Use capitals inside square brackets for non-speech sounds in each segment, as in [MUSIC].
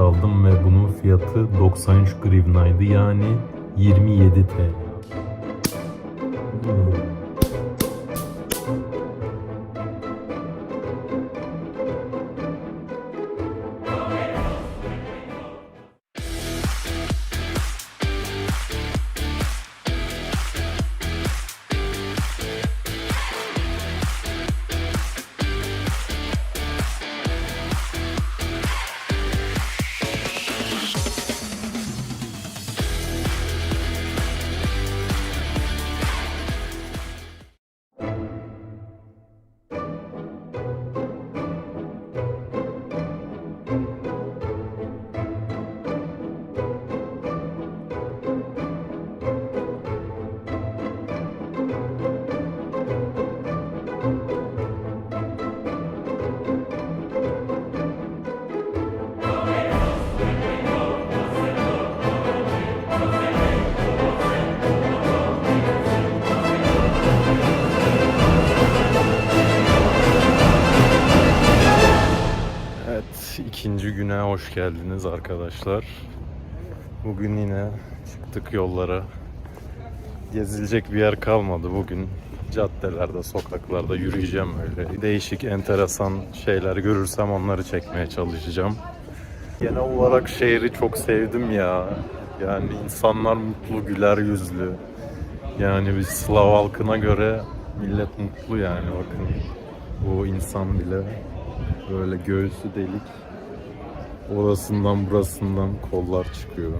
aldım ve bunun fiyatı 93 grivnaydı yani 27 TL. İkinci güne hoş geldiniz arkadaşlar. Bugün yine çıktık yollara. Gezilecek bir yer kalmadı bugün. Caddelerde, sokaklarda yürüyeceğim öyle. Değişik, enteresan şeyler görürsem onları çekmeye çalışacağım. Genel olarak şehri çok sevdim ya. Yani insanlar mutlu, güler yüzlü. Yani bir Slav halkına göre millet mutlu yani bakın. Bu insan bile böyle göğsü delik. Orasından burasından kollar çıkıyor.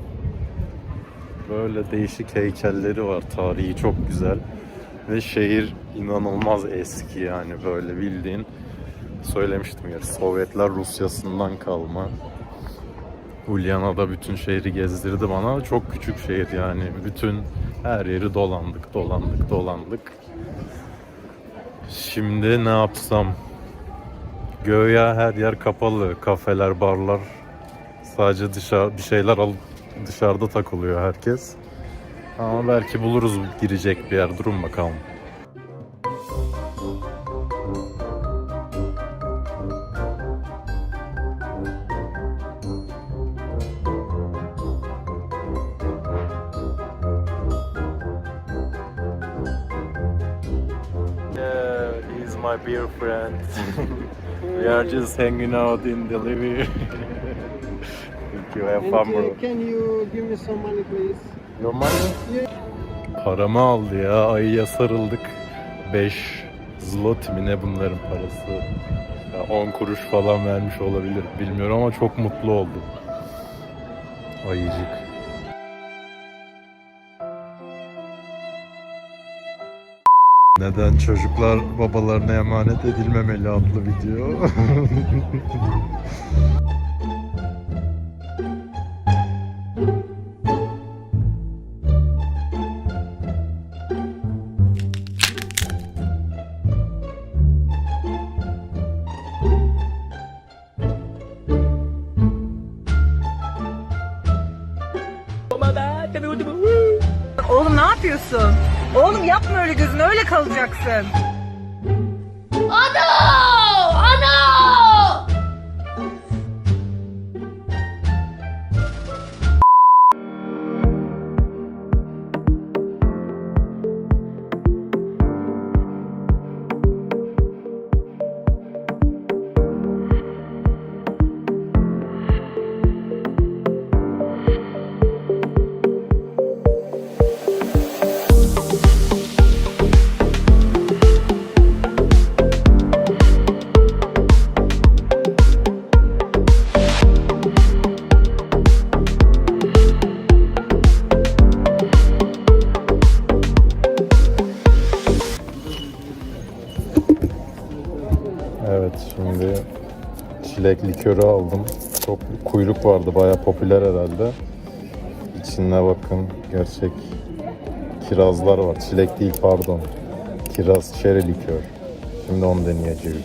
Böyle değişik heykelleri var. Tarihi çok güzel. Ve şehir inanılmaz eski yani böyle bildiğin söylemiştim ya Sovyetler Rusyası'ndan kalma. Ulyana'da bütün şehri gezdirdi bana. Çok küçük şehir yani. Bütün her yeri dolandık, dolandık, dolandık. Şimdi ne yapsam? Göya her yer kapalı. Kafeler, barlar. Sadece dışarı bir şeyler alıp dışarıda takılıyor herkes. Ama belki buluruz girecek bir yer. Durun bakalım. Yeah, he's my beer friend. [LAUGHS] we are just hanging out in the living. You, have And fun uh, bro. can you give me some money, please? Your money? Paramı aldı ya, ayıya sarıldık. 5 zloty mi ne bunların parası? Ya 10 kuruş falan vermiş olabilir bilmiyorum ama çok mutlu oldum. Ayıcık. Neden çocuklar babalarına emanet edilmemeli adlı video. [LAUGHS] yapıyorsun? Oğlum yapma öyle gözün öyle kalacaksın. Çilek likörü aldım. Çok kuyruk vardı bayağı popüler herhalde. İçine bakın gerçek kirazlar var. Çilek değil pardon. Kiraz şeri likör. Şimdi onu deneyeceğiz.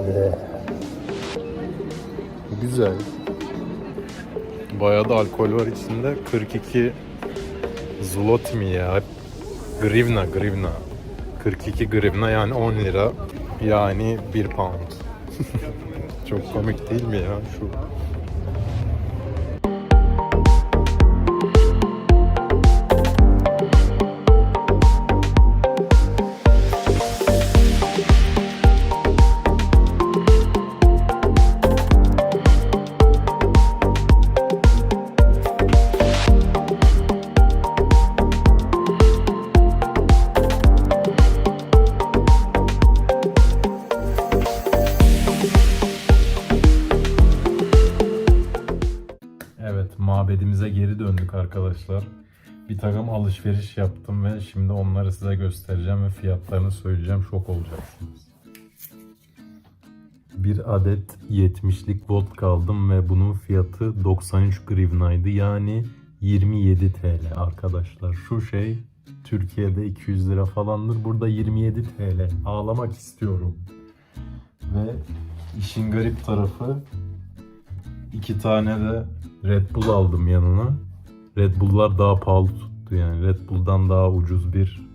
Ve- Güzel. Bayağı da alkol var içinde. 42 zlot mi ya? Grivna, grivna. 42 grivna yani 10 lira yani 1 pound. [LAUGHS] Çok komik değil mi ya şu? Mabedimize geri döndük arkadaşlar. Bir takım alışveriş yaptım ve şimdi onları size göstereceğim ve fiyatlarını söyleyeceğim. Şok olacaksınız. Bir adet 70'lik vodka aldım ve bunun fiyatı 93 grivnaydı. Yani 27 TL arkadaşlar. Şu şey Türkiye'de 200 lira falandır. Burada 27 TL. Ağlamak istiyorum. Ve işin garip tarafı iki tane de Red Bull aldım yanına. Red Bull'lar daha pahalı tuttu yani. Red Bull'dan daha ucuz bir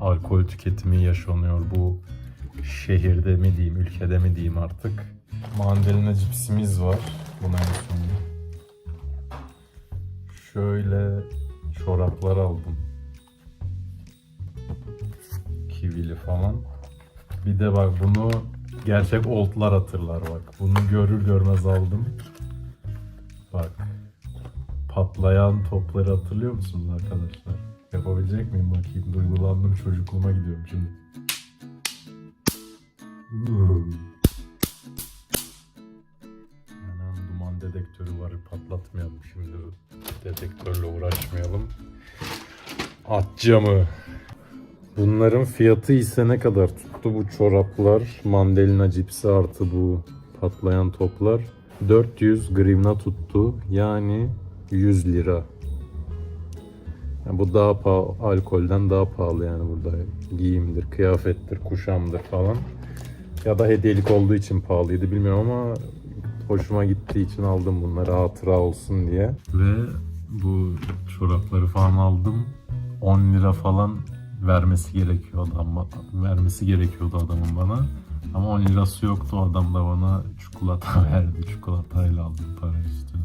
alkol tüketimi yaşanıyor bu şehirde mi diyeyim, ülkede mi diyeyim artık. Mandalina cipsimiz var. Buna en son. Şöyle çoraplar aldım. Kivili falan. Bir de bak bunu gerçek oldlar hatırlar bak. Bunu görür görmez aldım. Bak. Patlayan topları hatırlıyor musunuz arkadaşlar? Yapabilecek miyim bakayım? Duygulandım çocukluğuma gidiyorum şimdi. Anam duman dedektörü var. Patlatmayalım şimdi. Dedektörle uğraşmayalım. At camı. Bunların fiyatı ise ne kadar tuttu bu çoraplar? Mandalina cipsi artı bu patlayan toplar. 400 grivna tuttu. Yani 100 lira. Yani bu daha pahalı, alkolden daha pahalı yani burada. Giyimdir, kıyafettir, kuşamdır falan. Ya da hediyelik olduğu için pahalıydı bilmiyorum ama hoşuma gittiği için aldım bunları hatıra olsun diye. Ve bu çorapları falan aldım. 10 lira falan vermesi gerekiyor adam vermesi gerekiyordu adamın bana. Ama 10 lirası yoktu adam da bana çikolata [LAUGHS] verdi. Çikolatayla aldım para üstüne.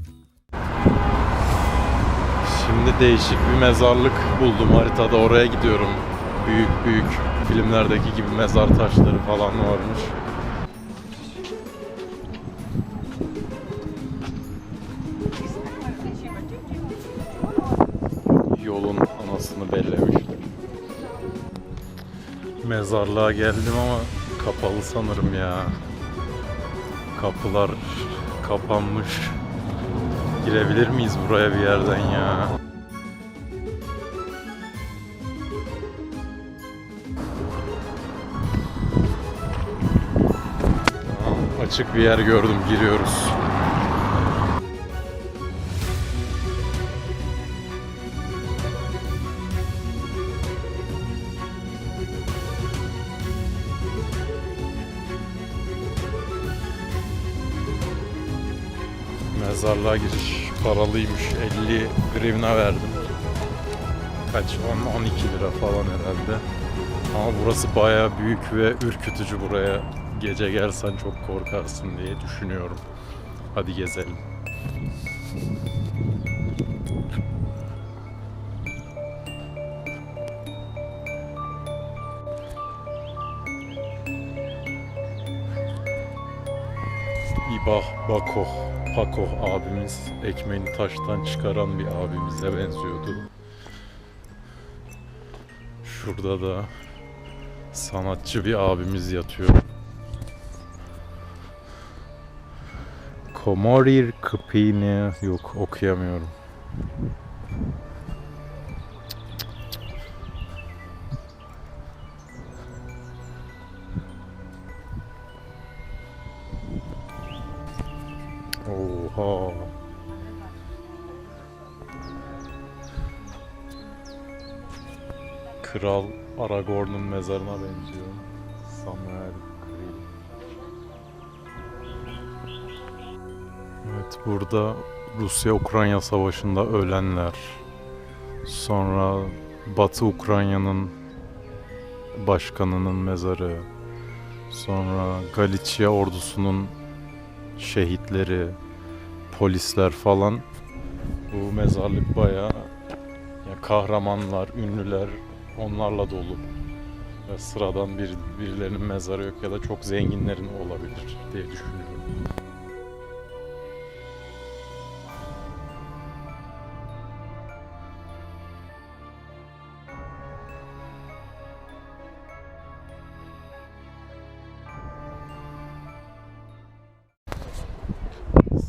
Şimdi değişik bir mezarlık buldum haritada oraya gidiyorum. Büyük büyük filmlerdeki gibi mezar taşları falan varmış. Yolun anasını bellemişler. Mezarlığa geldim ama kapalı sanırım ya. Kapılar kapanmış. Girebilir miyiz buraya bir yerden ya? Açık bir yer gördüm, giriyoruz. Mezarlığa giriş paralıymış. 50 grivna verdim. Kaç? 10 12 lira falan herhalde. Ama burası baya büyük ve ürkütücü buraya. Gece gelsen çok korkarsın diye düşünüyorum. Hadi gezelim. İbah Bakoh Pakoh abimiz ekmeğini taştan çıkaran bir abimize benziyordu. Şurada da sanatçı bir abimiz yatıyor. Komorir Kıpini yok okuyamıyorum. Kral Aragorn'un mezarına benziyor. Samuel Krill. Evet burada Rusya-Ukrayna savaşında ölenler. Sonra Batı Ukrayna'nın başkanının mezarı, sonra Galicia ordusunun şehitleri, polisler falan. Bu mezarlık bayağı ya kahramanlar, ünlüler onlarla dolu. Ve sıradan bir, birilerinin mezarı yok ya da çok zenginlerin olabilir diye düşünüyorum.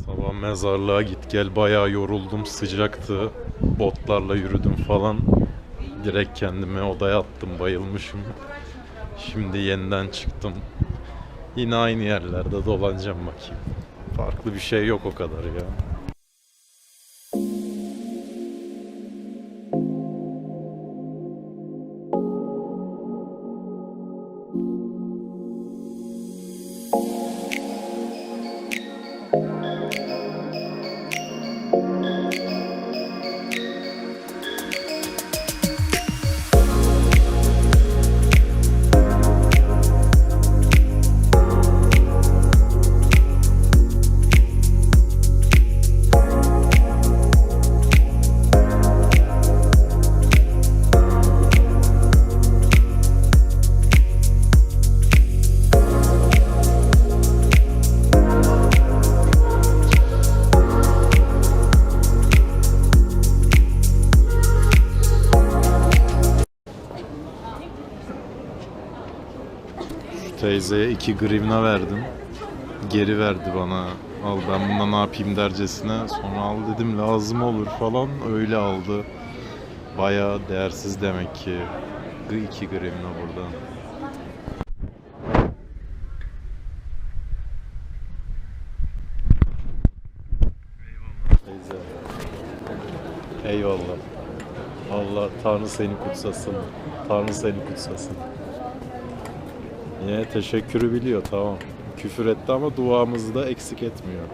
Sabah mezarlığa git gel bayağı yoruldum sıcaktı botlarla yürüdüm falan direkt kendime odaya attım bayılmışım. Şimdi yeniden çıktım. Yine aynı yerlerde dolanacağım bakayım. Farklı bir şey yok o kadar ya teyzeye 2 grivna verdim. Geri verdi bana. Al ben buna ne yapayım dercesine. Sonra al dedim lazım olur falan. Öyle aldı. Bayağı değersiz demek ki. 2 grivna buradan. Teyze. Eyvallah. Allah Tanrı seni kutsasın. Tanrı seni kutsasın. Yine teşekkürü biliyor tamam. Küfür etti ama duamızı da eksik etmiyor.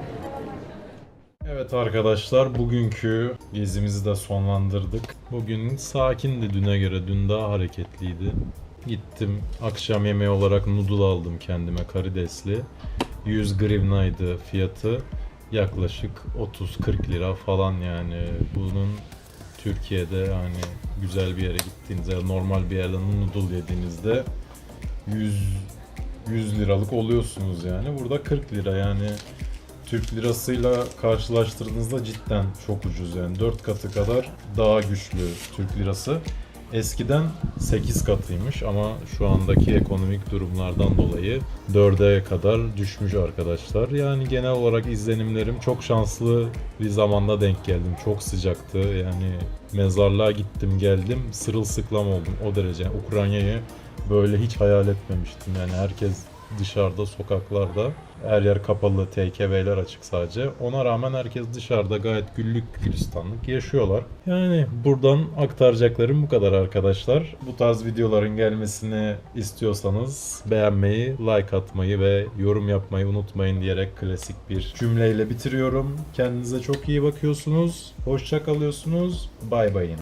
Evet arkadaşlar bugünkü gezimizi de sonlandırdık. Bugün sakindi düne göre. Dün daha hareketliydi. Gittim akşam yemeği olarak noodle aldım kendime karidesli. 100 grivnaydı fiyatı. Yaklaşık 30-40 lira falan yani. Bunun Türkiye'de yani güzel bir yere gittiğinizde normal bir yerden noodle yediğinizde 100 100 liralık oluyorsunuz yani. Burada 40 lira yani Türk lirasıyla karşılaştırdığınızda cidden çok ucuz yani 4 katı kadar daha güçlü Türk lirası. Eskiden 8 katıymış ama şu andaki ekonomik durumlardan dolayı 4'e kadar düşmüş arkadaşlar. Yani genel olarak izlenimlerim çok şanslı bir zamanda denk geldim. Çok sıcaktı. Yani mezarlığa gittim geldim sırılsıklam oldum o derece. Ukrayna'yı böyle hiç hayal etmemiştim. Yani herkes dışarıda, sokaklarda. Her yer kapalı, TKV'ler açık sadece. Ona rağmen herkes dışarıda gayet güllük gülistanlık yaşıyorlar. Yani buradan aktaracaklarım bu kadar arkadaşlar. Bu tarz videoların gelmesini istiyorsanız beğenmeyi, like atmayı ve yorum yapmayı unutmayın diyerek klasik bir cümleyle bitiriyorum. Kendinize çok iyi bakıyorsunuz. Hoşça kalıyorsunuz. Bay bayın.